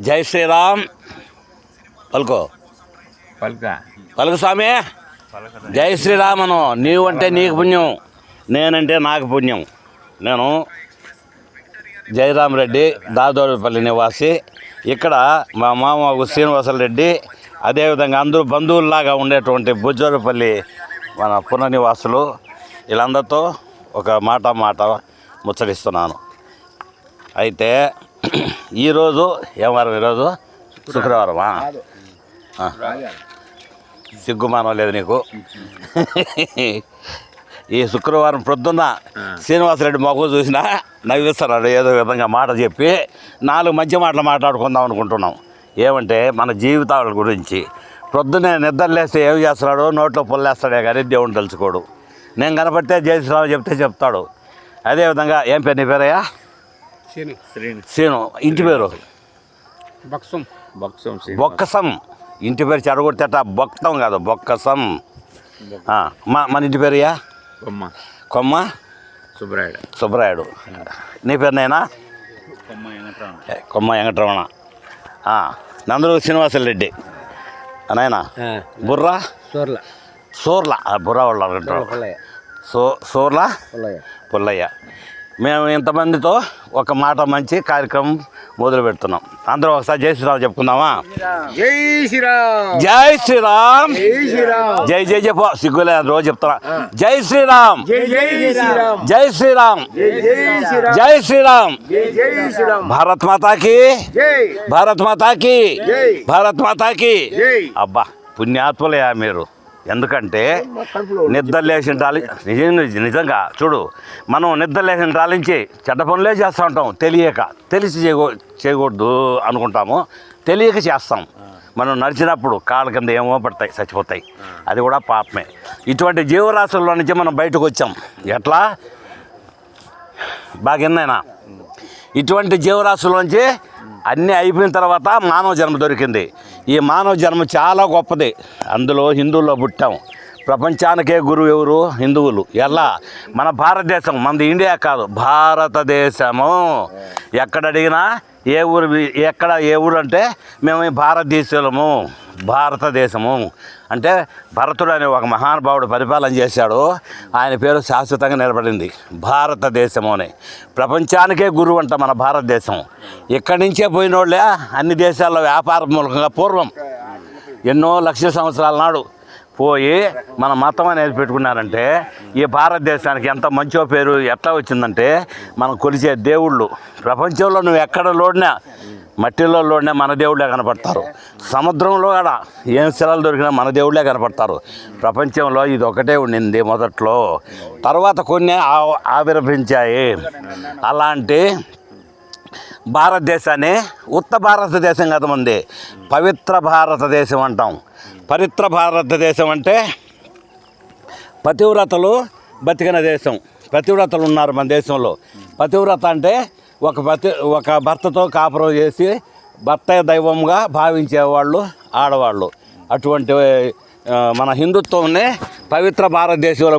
జై శ్రీరామ్. పలుకో. పలుక? పలుకు స్వామి. జై శ్రీరామను. నీవు అంటే నీకు పుణ్యం నేనంటే నాకు పుణ్యం. నేను జయరామ్ రెడ్డి దాదోడపల్లి నివాసి. ఇక్కడ మా మామ శ్రీనివాసల రెడ్డి అదేవిధంగా అందరూ బంధువుల్లాగా ఉండేటువంటి బుజ్జోరపల్లి మన పునర్నివాసులు. వీళ్ళందరితో ఒక మాట మాట ముచ్చటిస్తున్నాను. అయితే ఈరోజు ఏం వారం ఈరోజు శుక్రవారమా. సిగ్గుమానం లేదు నీకు. ఈ శుక్రవారం ప్రొద్దున్న శ్రీనివాసరెడ్డి మొగ్గు చూసినా నవ్విస్తున్నాడు. ఏదో విధంగా మాట చెప్పి నాలుగు మంచి మాటలు మాట్లాడుకుందాం అనుకుంటున్నాం. ఏమంటే మన జీవితాల గురించి. ప్రొద్దునే నిద్రలేస్తే ఏం చేస్తున్నాడో నోట్లో పుల్లేస్తాడే కానీ దేవుని తెలుసుకోడు. నేను కనపడితే జయశ్రావు చెప్తే చెప్తాడు. అదేవిధంగా ఏం పేరు నీ పేరయ్యా? శ్రీని. ఇంటి పేరు? బొక్కసం. ఇంటి పేరు చెడగొడితేట బొక్కం కాదు బొక్కసం. ఆ, మా మన ఇంటి పేరుయా బొమ్మ కొమ్మ. సుబ్బరాయుడు. సుబ్బరాయుడు. నీ పేరు నేనా? కొమ్మ వెంకటరమణ. ఆ, నందరు శ్రీనివాసల రెడ్డి. నాయన? బుర్రా? సోర్ల. సూర్ల. బుర్రా వాళ్ళు పుల్లయ్య. సో సూర్ల? పుల్లయ్య. పుల్లయ్య. మేము ఇంతమందితో ఒక మాట మంచి కార్యక్రమం మొదలు పెడుతున్నాం అందరూ ఒకసారి జై శ్రీరామ్ చెప్పుకుందామా? జై శ్రీరామ్. జై శ్రీరామ్. జై జై చెప్పు సిగ్గులే రోజు చెప్తున్నా. జై శ్రీరామ్. జై శ్రీరామ్. జై శ్రీరామ్. భారత్ మాతాకి. భారత్ మాతాకి. భారత్ మాతాకి. అబ్బా పుణ్యాత్ములయా మీరు. ఎందుకంటే నిద్ర లేచిన టాలి నిజం నిజంగా చూడు మనం నిద్ర లేచిన టాలించి చెడ్డ పనులే చేస్తూ ఉంటాం. తెలియక తెలిసి చేయకూ చేయకూడదు అనుకుంటాము. తెలియక చేస్తాం. మనం నడిచినప్పుడు కాళ్ళ కింద ఏమో పడతాయి చచ్చిపోతాయి. అది కూడా పాపమే. ఇటువంటి జీవరాశుల్లో నుంచి మనం బయటకు వచ్చాం. ఎట్లా? బాగా ఎన్నైనా? ఇటువంటి జీవరాశుల్లోంచి అన్నీ అయిపోయిన తర్వాత మానవ జన్మ దొరికింది. ఈ మానవ జన్మ చాలా గొప్పది. అందులో హిందువుల్లో పుట్టాం. ప్రపంచానికే గురువు ఎవరు? హిందువులు. ఎలా? మన భారతదేశం మనది ఇండియా కాదు భారతదేశము. ఎక్కడ అడిగినా ఏ ఊరు ఎక్కడ ఏ ఊరు అంటే మేము భారతదేశము భారతదేశము. అంటే భరతుడు అనే ఒక మహానుభావుడు పరిపాలన చేశాడు. ఆయన పేరు శాశ్వతంగా నిలబడింది. భారతదేశము అని. ప్రపంచానికే గురువు అంట మన భారతదేశం. ఇక్కడి నుంచే పోయినోళ్ళే అన్ని దేశాల్లో వ్యాపార మూలకంగా పూర్వం. ఎన్నో లక్షల సంవత్సరాల నాడు పోయి మన మతం అనేది పెట్టుకున్నారంటే ఈ భారతదేశానికి ఎంత మంచో పేరు ఎట్లా వచ్చిందంటే మనం కొలిచే దేవుళ్ళు. ప్రపంచంలో నువ్వు ఎక్కడ లోడినా మట్టిలో లోడినా మన దేవుళ్ళే కనపడతారు. సముద్రంలో కూడా ఏం శిలలు దొరికినా మన దేవుళ్ళే కనపడతారు. ప్రపంచంలో ఇది ఒకటే ఉండింది మొదట్లో. తర్వాత కొన్ని ఆవిర్భించాయి అలాంటి భారతదేశాన్ని ఉత్తర భారతదేశం కదా మంది. పవిత్ర భారతదేశం అంటాం. పవిత్ర భారతదేశం అంటే పతివ్రతలు బతికిన దేశం. పతివ్రతలు ఉన్నారు మన దేశంలో. పతివ్రత అంటే ఒక పతి ఒక భర్తతో కాపురం చేసి భర్త దైవంగా భావించేవాళ్ళు ఆడవాళ్ళు. అటువంటి మన హిందుత్వంనే పవిత్ర భారతదేశంలో